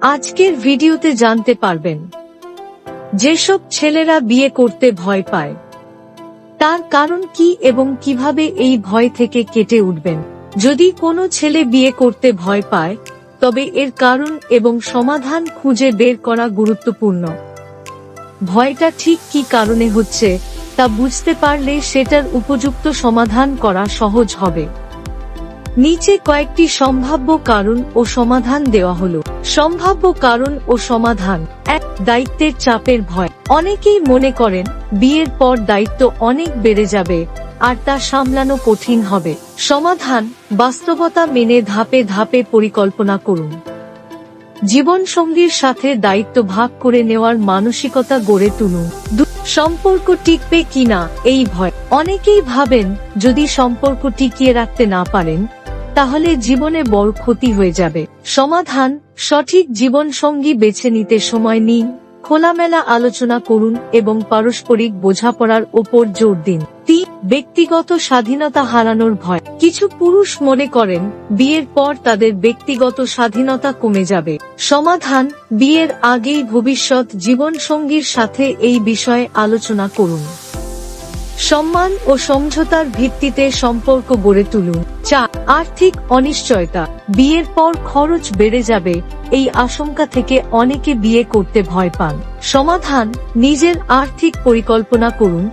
আজকের ভিডিওতে জানতে পারবেন, যেসব ছেলেরা বিয়ে করতে ভয় পায়, তার কারণ কি এবং কীভাবে এই ভয় থেকে কেটে উঠবেন। যদি কোনো ছেলে বিয়ে করতে ভয় পায়, তবে এর কারণ এবং সমাধান খুঁজে বের করা গুরুত্বপূর্ণ। ভয়টা ঠিক কি কারণে হচ্ছে, তা বুঝতে পারলে সেটার উপযুক্ত সমাধান করা সহজ হবে। নিচে কয়েকটি সম্ভাব্য কারণ ও সমাধান দেওয়া হলো। সম্ভাব্য কারণ ও সমাধান। এক, দায়িত্বের চাপের ভয়। অনেকেই মনে করেন, বিয়ের পর দায়িত্ব অনেক বেড়ে যাবে, আর তা সামলানো কঠিন হবে। সমাধান, বাস্তবতা মেনে ধাপে ধাপে পরিকল্পনা করুন। জীবন সঙ্গীর সাথে দায়িত্ব ভাগ করে নেওয়ার মানসিকতা গড়ে তুলুন। সম্পর্ক টিকবে কিনা, এই ভয়। অনেকেই ভাবেন, যদি সম্পর্ক টিকিয়ে রাখতে না পারেন তাহলে জীবনে বড় ক্ষতি হয়ে যাবে। সমাধান, সঠিক জীবন সঙ্গী বেছে নিতে সময় নিন, খোলামেলা আলোচনা করুন এবং পারস্পরিক বোঝাপড়ার ওপর জোর দিন। তিন, ব্যক্তিগত স্বাধীনতা হারানোর ভয়। কিছু পুরুষ মনে করেন, বিয়ের পর তাদের ব্যক্তিগত স্বাধীনতা কমে যাবে। সমাধান, বিয়ের আগেই ভবিষ্যৎ জীবন সঙ্গীর সাথে এই বিষয়ে আলোচনা করুন। সম্মান ও সমঝোতার ভিত্তিতে সম্পর্ক গড়ে তুলুন। চার, আর্থিক অনিশ্চয়তা। বিয়ের পর খরচ বেড়ে যাবে, এই আশঙ্কা থেকে অনেকে বিয়ে করতে ভয় পান। সমাধান, নিজের আর্থিক পরিকল্পনা করুন।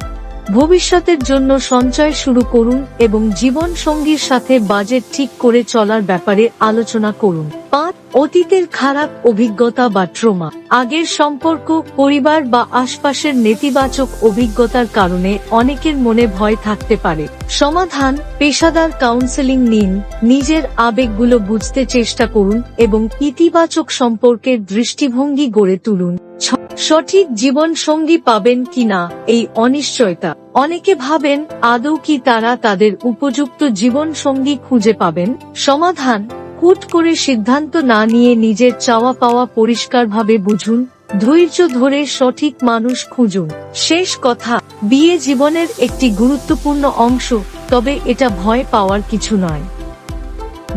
ভবিষ্যতের জন্য সঞ্চয় শুরু করুন এবং জীবন সঙ্গীর সাথে বাজেট ঠিক করে চলার ব্যাপারে আলোচনা করুন। পাঁচ অতীতের খারাপ অভিজ্ঞতা বা ট্রোমা, আগের সম্পর্ক, পরিবার বা আশপাশের নেতিবাচক অভিজ্ঞতার কারণে অনেকের মনে ভয় থাকতে পারে। সমাধান, পেশাদার কাউন্সেলিং নিন, নিজের আবেগগুলো বুঝতে চেষ্টা করুন এবং ইতিবাচক সম্পর্কের দৃষ্টিভঙ্গি গড়ে তুলুন। সঠিক জীবন সঙ্গী পাবেন কিনা, এই অনিশ্চয়তা। অনেকে ভাবেন, আদৌ কি তারা তাদের উপযুক্ত জীবন সঙ্গী খুঁজে পাবেন? সমাধান হুট করে সিদ্ধান্ত না নিয়ে নিজের চাওয়া পাওয়া পরিষ্কারভাবে বুঝুন, ধৈর্য ধরে সঠিক মানুষ খুঁজুন। শেষ কথা, বিয়ে জীবনের একটি গুরুত্বপূর্ণ অংশ, তবে এটা ভয় পাওয়ার কিছু নয়।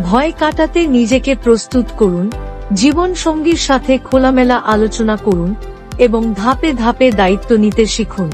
ভয় কাটাতে নিজেকে প্রস্তুত করুন জীবন সঙ্গীর সাথে খোলামেলা আলোচনা করুন, এবং ধাপে ধাপে দায়িত্ব নিতে শিখুন।